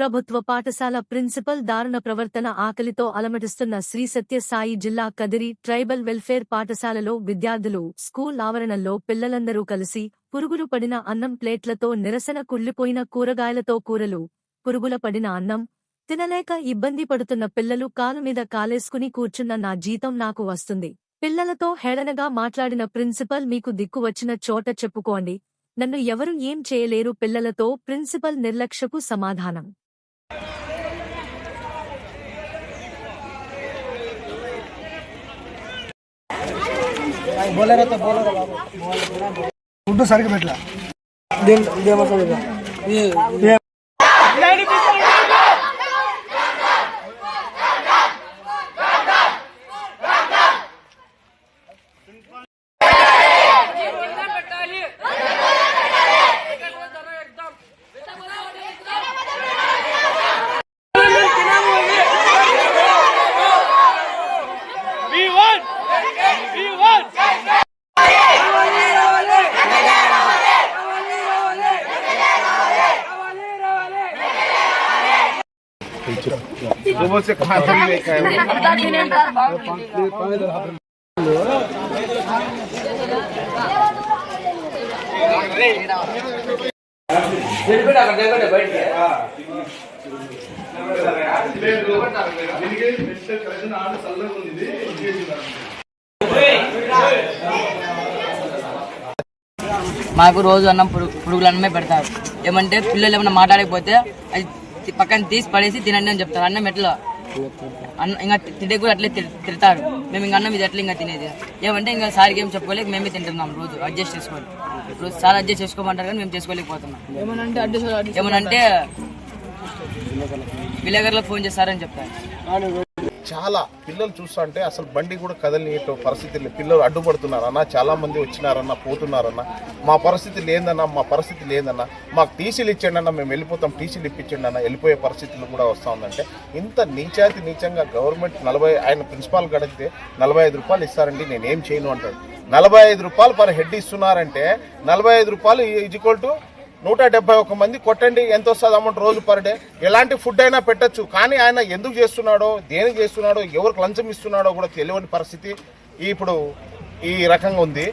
ప్రభుత్వ పాఠశాల ప్రిన్సిపల్ దారుణ ప్రవర్తన ఆకలితో అలమటిస్తున్న శ్రీ సత్యసాయి జిల్లా కదిరి ట్రైబల్ వెల్ఫేర్ పాఠశాలలో విద్యార్థులు స్కూల్ ఆవరణలో పిల్లలందరూ కలిసి పురుగులు పడిన అన్నం ప్లేట్లతో నిరసన కుళ్ళిపోయిన కూరగాయలతో కూరలు. పురుగుల పడిన అన్నం తినలేక ఇబ్బంది పడుతున్న పిల్లలు కాలు మీద కాలేసుకుని కూర్చున్న నా జీతం నాకు వస్తుంది. పిల్లలతో హేళనగా మాట్లాడిన ప్రిన్సిపల్ మీకు దిక్కు వచ్చిన చోట చెప్పుకోండి. నన్ను ఎవరు ఏం చేయలేరు పిల్లలతో ప్రిన్సిపల్ నిర్లక్ష్యపు సమాధానం. బోలేరో తో బాబు ఫుడ్ సరిగ్గా పెట్టలా? దీని सुबह से कहाँ तक लेकर आए हो? మాకు రోజు అన్నం పురుగు పురుగుల అన్నమే పెడతారు ఏమంటే పిల్లలు ఏమైనా మాట్లాడకపోతే అది తి- పక్కన తీసి పడేసి తినండి అని చెప్తారు. అన్నం ఎట్లా? అన్న ఇంకా తింటే కూడా అట్లే తిడ్- తిడతారు. మేము ఇంకా అన్నం ఇది ఎట్లా ఇంకా తినేది? ఏమంటే ఇంకా సారికి ఏం చెప్పుకోలేక మేమే తింటున్నాం రోజు. అడ్జస్ట్ చేసుకోవాలి. రోజు సార్ అడ్జస్ట్ చేసుకోమంటారు కానీ మేము చేసుకోలేకపోతున్నాం. ఏమనంటే విలేకరులకు ఫోన్ చేస్తారని చెప్తారు. చాలా పిల్లలు చూస్తుంటే అసలు బండి కూడా కదలని పరిస్థితి లేదు. పిల్లలు అడ్డుపడుతున్నారన్నా చాలా మంది వచ్చినారన్న పోతున్నారన్న. మా పరిస్థితి లేదన్నా మా పరిస్థితి లేదన్నా. మాకు టీసీలు ఇచ్చండి అన్న మేము వెళ్ళిపోతాం. టీసీలు ఇప్పించండి అన్న వెళ్ళిపోయే పరిస్థితులు కూడా వస్తూ ఉందంటే ఇంత నీచాతి నీచంగా గవర్నమెంట్ నలభై ఆయన ప్రిన్సిపాల్ గడిగితే నలభై ఐదు రూపాయలు ఇస్తారండి నేనేం చేయను అంటాడు. నలభై ఐదు రూపాయలు పర్ హెడ్ ఇస్తున్నారంటే నలభై ఐదు రూపాయలు ఈజ్వల్ టు నూట డెబ్బై ఒక మంది కొట్టండి ఎంత వస్తుంది అమౌంట్ రోజు పర్ డే? ఎలాంటి ఫుడ్ అయినా పెట్టచ్చు. కానీ ఆయన ఎందుకు చేస్తున్నాడో దేనికి చేస్తున్నాడో ఎవరికి లంచం ఇస్తున్నాడో కూడా తెలియని పరిస్థితి. ఇప్పుడు ఈ రకంగా ఉంది.